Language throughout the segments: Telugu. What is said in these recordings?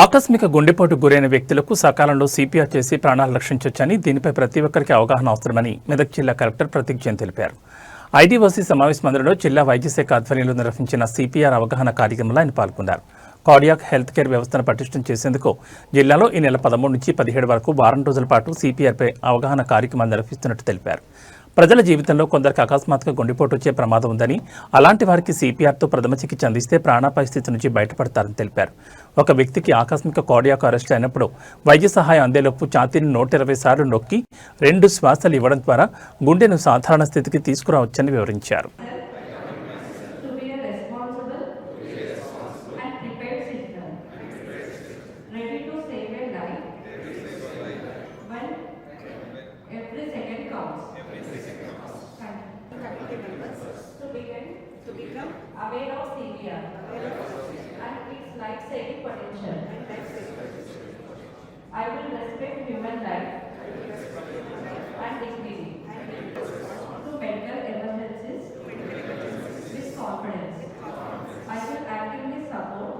ఆకస్మిక గుండెపోటు గురైన వ్యక్తులకు సకాలంలో సిపిఆర్ చేసి ప్రాణాలు రక్షించొచ్చని దీనిపై ప్రతి ఒక్కరికి అవగాహన అవసరమని మెదక్ జిల్లా కలెక్టర్ ప్రతీక్ జైన్ తెలిపారు. ఐడీఓసీ సమావేశ మందిరంలో జిల్లా వైద్యశాఖ ఆధ్వర్యంలో నిర్వహించిన సిపిఆర్ అవగాహన కార్యక్రమంలో ఆయన పాల్గొన్నారు. కార్డియాక్ హెల్త్ కేర్ వ్యవస్థను పటిష్టం చేసేందుకు జిల్లాలో ఈ నెల పదమూడు నుంచి పదిహేడు వరకు వారం రోజుల పాటు సిపిఆర్పై అవగాహన కార్యక్రమాన్ని నిర్వహిస్తున్నట్టు తెలిపారు. ప్రజల జీవితంలో కొందరికి అకస్మాత్తుగా గుండెపోటు వచ్చే ప్రమాదం ఉందని అలాంటి వారికి సిపిఆర్తో ప్రథమ చికిత్స అందిస్తే ప్రాణాపాయ స్థితి నుంచి బయటపడతారని తెలిపారు. ఒక వ్యక్తికి ఆకస్మిక కార్డియాక్ అరెస్ట్ అయినప్పుడు వైద్య సహాయం అందేలోపు ఛాతీని నూట ఇరవై సార్లు నొక్కి రెండు శ్వాసలు ఇవ్వడం ద్వారా గుండెను సాధారణ స్థితికి తీసుకురావచ్చని వివరించారు. to become to become aware of CPR and its life-saving potential. I will respect human life and dignity to mental emergencies with confidence. I will actively support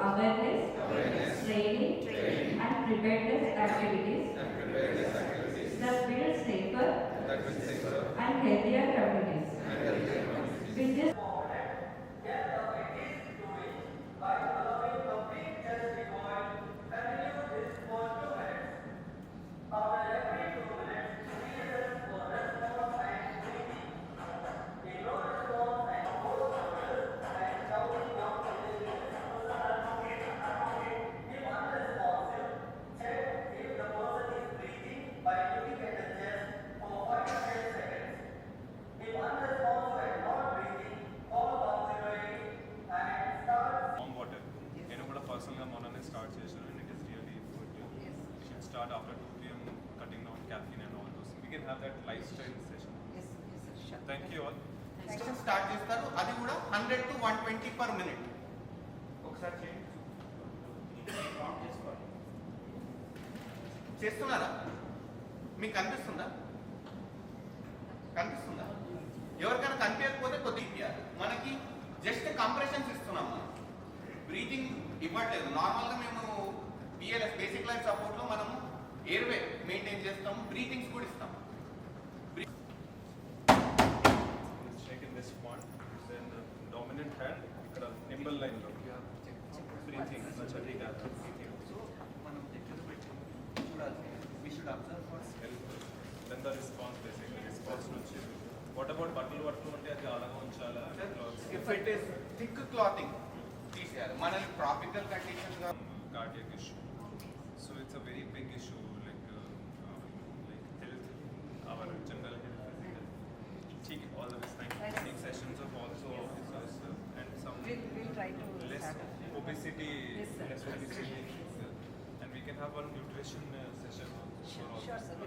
awareness, training, and preparedness activities and preparedness activities that will safer, that and healthier communities. And healthier communities. Start చేశాను and it is really good should start after two PM cutting down caffeine and all those we can have that lifestyle session Yes, yes, sir, sure. Thank you all system start చేస్తారు. అది కూడా hundred to one twenty per minute ఒకసారి చేయండి. చేస్తున్నారా? మీకు కనిపిస్తుందా? కనిపిస్తుందా? ఎవరికైనా కనిపించకపోతే కొద్దిగా మనకి జస్ట్ కంప్రెషన్స్ ఇస్తున్నాం మనం. బ్రీతింగ్ ఇవ్వట్లేదు. నార్మల్గా మేము పిఎల్ఎస్ బేసిక్ లైఫ్ సపోర్ట్లో మనము ఎయిర్వే మెయింటైన్ చేస్తాము బ్రీతింగ్స్ కూడా ఇస్తాం. డామినెంట్ హ్యాండ్ ఇక్కడ నింబల్ లైన్లో breathing breathing then the response basically response నుంచి. వాట్ అబౌట్ బట్టలు పట్టుకుని ఉంటే అది అలాగా ఉంచాలా? If it is thick clothing తీసేయాలి మనల్ని ట్రాపికల్ కండిషన్ గా cardiac issue. So it's a very big issue, like uh, uh, like health, our general health, physical. ठीक है, all the best. Thank you. Take sessions of also officers uh, and some We'll, we'll try to less start. obesity, Yes, sir. less obesity, uh, and we can have one nutrition uh, session for all. Sure, sir.